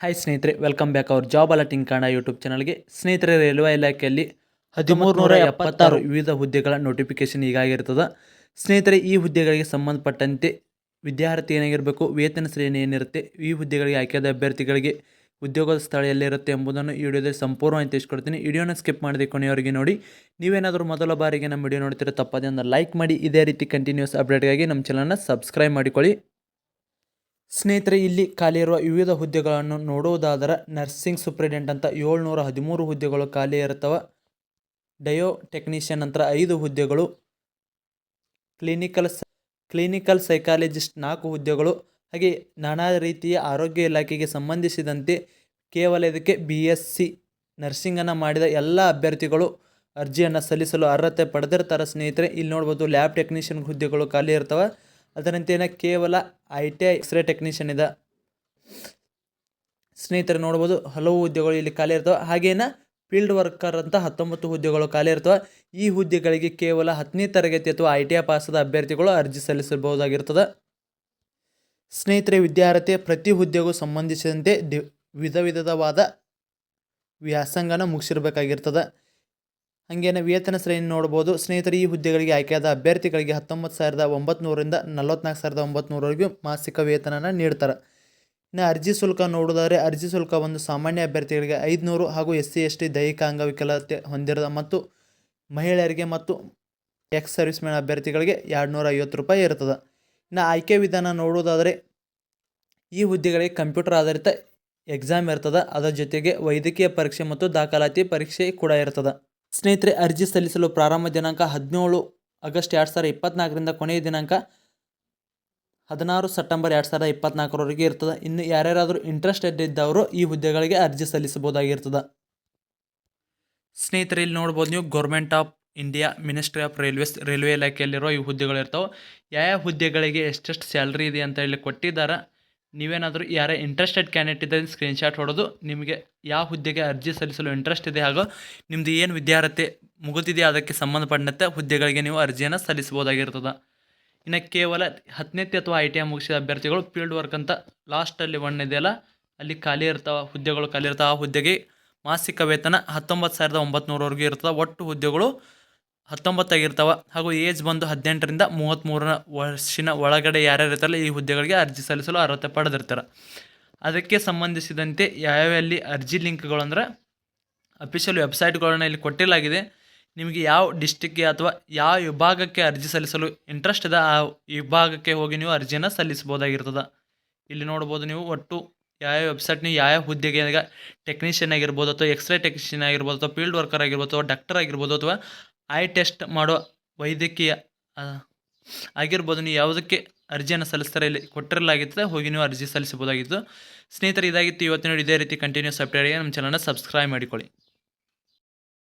Hi ಸ್ನೇಹಿತರೆ welcome back ಅವ್ರ job alerting Kannada YouTube ಚಾನಲ್ಗೆ ಸ್ನೇಹಿತರೆ ರೈಲ್ವೆ ಇಲಾಖೆಯಲ್ಲಿ ಹದಿಮೂರು ನೂರ ಎಪ್ಪತ್ತಾರು ವಿವಿಧ ಹುದ್ದೆಗಳ ನೋಟಿಫಿಕೇಶನ್ ಈಗಾಗಿರ್ತದೆ. ಸ್ನೇಹಿತರೆ, ಈ ಹುದ್ದೆಗಳಿಗೆ ಸಂಬಂಧಪಟ್ಟಂತೆ ವಿದ್ಯಾರ್ಥಿ ಏನಾಗಿರಬೇಕು, ವೇತನ ಶ್ರೇಣಿ ಏನಿರುತ್ತೆ, ಈ ಹುದ್ದೆಗಳಿಗೆ ಆಯ್ಕೆಯಾದ ಅಭ್ಯರ್ಥಿಗಳಿಗೆ ಉದ್ಯೋಗದ ಸ್ಥಳ ಎಲ್ಲಿರುತ್ತೆ ಎಂಬುದನ್ನು ಈ ವಿಡಿಯೋದಲ್ಲಿ ಸಂಪೂರ್ಣವಾಗಿ ತಿಳಿಸ್ಕೊಡ್ತೀನಿ. ವಿಡಿಯೋನ ಸ್ಕಿಪ್ ಮಾಡದೆ ಕೊನೆಯವರಿಗೆ ನೋಡಿ. ನೀವೇನಾದರೂ ಮೊದಲ ಬಾರಿಗೆ ನಮ್ಮ ವಿಡಿಯೋ ನೋಡ್ತೀರ ತಪ್ಪದೇ ಒಂದು ಲೈಕ್ ಮಾಡಿ. ಇದೇ ರೀತಿ ಕಂಟಿನ್ಯೂಸ್ ಅಪ್ಡೇಟ್ಗಾಗಿ ನಮ್ಮ ಚಾನಲ್ನ ಸಬ್ಸ್ಕ್ರೈಬ್ ಮಾಡಿಕೊಳ್ಳಿ. ಸ್ನೇಹಿತರೆ, ಇಲ್ಲಿ ಖಾಲಿ ಇರುವ ವಿವಿಧ ಹುದ್ದೆಗಳನ್ನು ನೋಡುವುದಾದರೆ ನರ್ಸಿಂಗ್ ಸೂಪ್ರಿಡೆಂಟ್ ಅಂತ ಏಳ್ನೂರ ಹದಿಮೂರು ಹುದ್ದೆಗಳು ಖಾಲಿ ಇರ್ತವೆ ಡಯೋ ಟೆಕ್ನಿಷಿಯನ್ ಅಂತ ಐದು ಹುದ್ದೆಗಳು. ಕ್ಲಿನಿಕಲ್ ಕ್ಲಿನಿಕಲ್ ಸೈಕಾಲಜಿಸ್ಟ್ ನಾಲ್ಕು ಹುದ್ದೆಗಳು. ಹಾಗೆ ನಾನಾ ರೀತಿಯ ಆರೋಗ್ಯ ಇಲಾಖೆಗೆ ಸಂಬಂಧಿಸಿದಂತೆ ಕೇವಲ ಇದಕ್ಕೆ ಬಿ ಎಸ್ ಸಿ ನರ್ಸಿಂಗನ್ನು ಮಾಡಿದ ಎಲ್ಲ ಅಭ್ಯರ್ಥಿಗಳು ಅರ್ಜಿಯನ್ನು ಸಲ್ಲಿಸಲು ಅರ್ಹತೆ ಪಡೆದಿರ್ತಾರೆ ಸ್ನೇಹಿತರೆ. ಇಲ್ಲಿ ನೋಡ್ಬೋದು ಲ್ಯಾಬ್ ಟೆಕ್ನಿಷಿಯನ್ ಹುದ್ದೆಗಳು ಖಾಲಿ ಇರ್ತವೆ. ಅದರಂತೆಯೇ ಕೇವಲ I T I x ray technician ಇದೆ. ಸ್ನೇಹಿತರೆ ನೋಡ್ಬೋದು, ಹಲವು ಹುದ್ದೆಗಳು ಇಲ್ಲಿ ಖಾಲಿ ಇರ್ತವೆ. ಹಾಗೇನ ಫೀಲ್ಡ್ ವರ್ಕರ್ ಅಂತ ಹತ್ತೊಂಬತ್ತು ಹುದ್ದೆಗಳು ಖಾಲಿ ಇರ್ತವೆ. ಈ ಹುದ್ದೆಗಳಿಗೆ ಕೇವಲ ಹತ್ತನೇ ತರಗತಿ ಅಥವಾ ಐ ಟಿ ಐ ಪಾಸದ ಅಭ್ಯರ್ಥಿಗಳು ಅರ್ಜಿ ಸಲ್ಲಿಸಬಹುದಾಗಿರ್ತದೆ. ಸ್ನೇಹಿತರೆ ವಿದ್ಯಾರ್ಥಿ ಪ್ರತಿ ಹುದ್ದೆಗೂ ಸಂಬಂಧಿಸಿದಂತೆ ದಿ ವಿಧ ವಿಧವಾದ ವ್ಯಾಸಂಗನ ಮುಗಿಸಿರ್ಬೇಕಾಗಿರ್ತದೆ. ಹಾಗೇನೆ ವೇತನ ಶ್ರೇಣಿ ನೋಡ್ಬೋದು ಸ್ನೇಹಿತರು, ಈ ಹುದ್ದೆಗಳಿಗೆ ಆಯ್ಕೆಯಾದ ಅಭ್ಯರ್ಥಿಗಳಿಗೆ ಹತ್ತೊಂಬತ್ತು ಸಾವಿರದ ಒಂಬತ್ನೂರರಿಂದ ನಲವತ್ನಾಲ್ಕು ಸಾವಿರದ ಒಂಬತ್ನೂರವರೆಗೂ ಮಾಸಿಕ ವೇತನನ ನೀಡ್ತಾರೆ. ಇನ್ನು ಅರ್ಜಿ ಶುಲ್ಕ ನೋಡೋದಾದರೆ ಅರ್ಜಿ ಶುಲ್ಕ ಒಂದು ಸಾಮಾನ್ಯ ಅಭ್ಯರ್ಥಿಗಳಿಗೆ ಐದುನೂರು ಹಾಗೂ ಎಸ್ ಸಿ ಎಸ್ ಟಿ ದೈಹಿಕ ಅಂಗವಿಕಲತೆ ಹೊಂದಿರದ ಮತ್ತು ಮಹಿಳೆಯರಿಗೆ ಮತ್ತು ಎಕ್ಸ್ ಸರ್ವಿಸ್ ಮ್ಯಾನ್ ಅಭ್ಯರ್ಥಿಗಳಿಗೆ ಎರಡು ನೂರ ಐವತ್ತು ರೂಪಾಯಿ ಇರ್ತದೆ ಇನ್ನು ಆಯ್ಕೆ ವಿಧಾನ ನೋಡೋದಾದರೆ ಈ ಹುದ್ದೆಗಳಿಗೆ ಕಂಪ್ಯೂಟರ್ ಆಧಾರಿತ ಎಕ್ಸಾಮ್ ಇರ್ತದೆ. ಅದರ ಜೊತೆಗೆ ವೈದ್ಯಕೀಯ ಪರೀಕ್ಷೆ ಮತ್ತು ದಾಖಲಾತಿ ಪರೀಕ್ಷೆ ಕೂಡ ಇರ್ತದೆ. ಸ್ನೇಹಿತರೆ, ಅರ್ಜಿ ಸಲ್ಲಿಸಲು ಪ್ರಾರಂಭ ದಿನಾಂಕ ಹದಿನೇಳು ಆಗಸ್ಟ್ ಎರಡು ಸಾವಿರದ ಇಪ್ಪತ್ನಾಲ್ಕರಿಂದ ಕೊನೆಯ ದಿನಾಂಕ ಹದಿನಾರು ಸೆಪ್ಟೆಂಬರ್ ಎರಡು ಸಾವಿರದ ಇಪ್ಪತ್ನಾಲ್ಕರವರೆಗೆ ಇರ್ತದೆ. ಇನ್ನು ಯಾರ್ಯಾರಾದರೂ ಇಂಟ್ರೆಸ್ಟೆಡ್ ಇದ್ದವರು ಈ ಹುದ್ದೆಗಳಿಗೆ ಅರ್ಜಿ ಸಲ್ಲಿಸಬಹುದಾಗಿರ್ತದೆ. ಸ್ನೇಹಿತರೆ, ಇಲ್ಲಿ ನೋಡ್ಬೋದು ನೀವು government of India, ministry of railways, railway ಇಲಾಖೆಯಲ್ಲಿರೋ ಈ ಹುದ್ದೆಗಳು ಇರ್ತಾವೆ ಯಾವ ಹುದ್ದೆಗಳಿಗೆ ಎಷ್ಟೆಷ್ಟು ಸ್ಯಾಲ್ರಿ ಇದೆ ಅಂತ ಹೇಳಿ ಕೊಟ್ಟಿದ್ದಾರೆ. ನೀವೇನಾದರೂ ಯಾರೇ ಇಂಟ್ರೆಸ್ಟೆಡ್ ಕ್ಯಾಂಡಿಡೇಟ್ ಇದ್ದರೆ ಸ್ಕ್ರೀನ್ಶಾಟ್ ಹೊಡೆದು ನಿಮಗೆ ಯಾವ ಹುದ್ದೆಗೆ ಅರ್ಜಿ ಸಲ್ಲಿಸಲು ಇಂಟ್ರೆಸ್ಟ್ ಇದೆ ಹಾಗೂ ನಿಮ್ಮದು ಏನು ವಿದ್ಯಾರ್ಹತೆ ಮುಗಿದಿದೆ ಅದಕ್ಕೆ ಸಂಬಂಧಪಟ್ಟಂತೆ ಹುದ್ದೆಗಳಿಗೆ ನೀವು ಅರ್ಜಿಯನ್ನು ಸಲ್ಲಿಸ್ಬೋದಾಗಿರ್ತದೆ ಇನ್ನು ಕೇವಲ ಹತ್ತನೇತಿ ಅಥವಾ ಐ ಟಿ ಐ ಮುಗಿಸಿದ ಅಭ್ಯರ್ಥಿಗಳು ಫೀಲ್ಡ್ ವರ್ಕ್ ಅಂತ ಲಾಸ್ಟಲ್ಲಿ ಒನ್ ಇದೆಯಲ್ಲ ಅಲ್ಲಿ ಖಾಲಿ ಇರ್ತಾವ, ಹುದ್ದೆಗಳು ಖಾಲಿ ಇರ್ತಾವೆ, ಆ ಹುದ್ದೆಗೆ ಮಾಸಿಕ ವೇತನ ಹತ್ತೊಂಬತ್ತು ಸಾವಿರದ ಒಂಬತ್ನೂರವರೆಗೂ ಇರ್ತದೆ. ಒಟ್ಟು ಹುದ್ದೆಗಳು ಹತ್ತೊಂಬತ್ತಾಗಿರ್ತವೆ. ಹಾಗೂ ಏಜ್ ಬಂದು ಹದಿನೆಂಟರಿಂದ ಮೂವತ್ತ್ಮೂರರ ವರ್ಷಿನ ಒಳಗಡೆ ಯಾರ್ಯಾರು ಇರ್ತಾರಲ್ಲ, ಈ ಹುದ್ದೆಗಳಿಗೆ ಅರ್ಜಿ ಸಲ್ಲಿಸಲು ಅರ್ಹತೆ ಪಡೆದಿರ್ತಾರೆ. ಅದಕ್ಕೆ ಸಂಬಂಧಿಸಿದಂತೆ ಯಾವ್ಯಾವಲ್ಲಿ ಅರ್ಜಿ ಲಿಂಕ್ಗಳು ಅಂದ್ರೆ ಅಫಿಷಿಯಲ್ ವೆಬ್ಸೈಟ್ಗಳನ್ನ ಇಲ್ಲಿ ಕೊಟ್ಟಿಲಾಗಿದೆ. ನಿಮಗೆ ಯಾವ ಡಿಸ್ಟಿಕ್ಗೆ ಅಥವಾ ಯಾವ ವಿಭಾಗಕ್ಕೆ ಅರ್ಜಿ ಸಲ್ಲಿಸಲು ಇಂಟ್ರೆಸ್ಟ್ ಇದೆ, ಆ ವಿಭಾಗಕ್ಕೆ ಹೋಗಿ ನೀವು ಅರ್ಜಿಯನ್ನು ಸಲ್ಲಿಸ್ಬೋದಾಗಿರ್ತದೆ ಇಲ್ಲಿ ನೋಡ್ಬೋದು ನೀವು ಒಟ್ಟು ಯಾವ ವೆಬ್ಸೈಟ್, ನೀವು ಯಾವ ಹುದ್ದೆಗೆ ಟೆಕ್ನಿಷಿಯನ್ ಆಗಿರ್ಬೋದು ಅಥವಾ ಎಕ್ಸ್ರೇ ಟೆಕ್ನಿಷಿಯನ್ ಆಗಿರ್ಬೋದು ಅಥವಾ ಫೀಲ್ಡ್ ವರ್ಕರ್ ಆಗಿರ್ಬೋದು ಅಥವಾ ಡಾಕ್ಟರ್ ಆಗಿರ್ಬೋದು ಅಥವಾ ಐ ಟೆಸ್ಟ್ ಮಾಡೋ ವೈದ್ಯಕೀಯ ಆಗಿರ್ಬೋದು, ನೀವು ಯಾವುದಕ್ಕೆ ಅರ್ಜಿಯನ್ನು ಸಲ್ಲಿಸ್ತಾರೆ ಇಲ್ಲಿ ಕೊಟ್ಟಿರಲಾಗಿತ್ತು ಹೋಗಿ ನೀವು ಅರ್ಜಿ ಸಲ್ಲಿಸಬಹುದಾಗಿತ್ತು. ಸ್ನೇಹಿತರೆ, ಇದಾಗಿತ್ತು. ಇವತ್ತಿನ ಇದೇ ರೀತಿ ಕಂಟಿನ್ಯೂಸ್ ಅಪ್ಡೇಟ್ಗೆ ನಮ್ಮ ಚಾನಲ್ನ ಸಬ್ಸ್ಕ್ರೈಬ್ ಮಾಡಿಕೊಳ್ಳಿ.